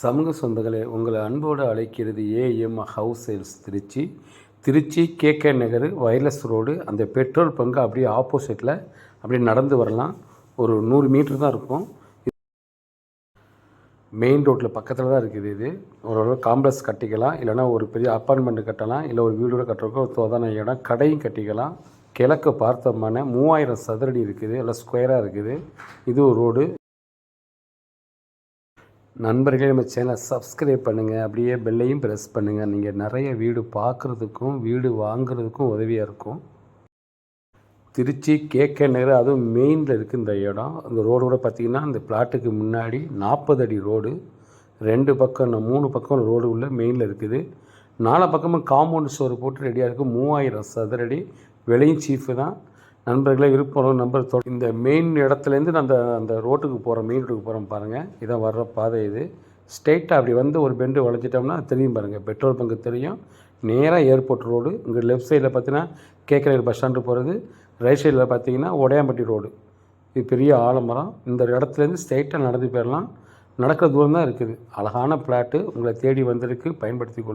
சமூக சொந்தங்களே உங்களை அன்போடு அழைக்கிறது AM house sales Trichy. Trichy KK Nagar wireless road அந்த பெட்ரோல் பங்கு அப்படியே ஆப்போசிட்டில் அப்படியே நடந்து வரலாம். ஒரு நூறு மீட்டர் தான் இருக்கும். மெயின் ரோட்டில் பக்கத்தில் தான் இருக்குது இது. ஒரு காம்ப்ளெக்ஸ் கட்டிக்கலாம். இல்லைனா ஒரு பெரிய அப்பார்ட்மெண்ட் கட்டலாம். இல்லை ஒரு வீடோட கட்டுறதுக்கு ஒரு தோதான இடம். கடையும் கட்டிக்கலாம். கிழக்கு பார்த்தோம்னா மூவாயிரம் சதுரடி இருக்குது. இல்லை ஸ்கொயராக இருக்குது. இது ஒரு ரோடு நண்பர்களே நம்ம சேனலை சப்ஸ்கிரைப் பண்ணுங்கள் அப்படியே பெல்லையும் ப்ரெஸ் பண்ணுங்கள் நீங்கள் நிறைய வீடு பார்க்குறதுக்கும் வீடு வாங்குறதுக்கும் உதவியாக இருக்கும். திருச்சி கேகே நகர் அதுவும் மெயினில் இருக்குது இந்த இடம். அந்த ரோடு கூட பார்த்திங்கன்னா இந்த பிளாட்டுக்கு முன்னாடி நாற்பது அடி ரோடு ரெண்டு பக்கம் இந்த மூணு பக்கம் ரோடு உள்ள மெயினில் இருக்குது. நாலு பக்கமும் காம்பவுண்ட் ஸ்டோர் போட்டு ரெடியாக இருக்குது மூவாயிரம் சதுரடி விலையும் சீஃபு தான். நண்பர்களே இருப்போம். நம்பர் தொ இந்த மெயின் இடத்துலேருந்து நான் அந்த அந்த ரோட்டுக்கு போகிறோம் மெயின் ரோட்டுக்கு போகிறோம் பாருங்கள் இதான் வர்ற பாதை இது. ஸ்ட்ரெயிட்டாக அப்படி வந்து ஒரு பெண்டு வளைச்சிட்டோம்னா தெரியும் பாருங்கள் பெட்ரோல் பங்கு தெரியும். நேராக ஏர்போர்ட் ரோடு இங்கே லெஃப்ட் சைடில் பார்த்தீங்கன்னா கேக்கநகர் பஸ் ஸ்டாண்டு போகிறது ரைட் சைடில் பார்த்தீங்கன்னா உடையாம்பட்டி ரோடு இது பெரிய ஆலமரம். இந்த இடத்துலேருந்து ஸ்ட்ரெயிட்டாக நடந்து போயிடலாம். நடக்கிற தூரம் தான் இருக்குது. அழகான பிளாட்டு உங்களை தேடி வந்திருக்கு. பயன்படுத்தி கொள்ளுங்கள்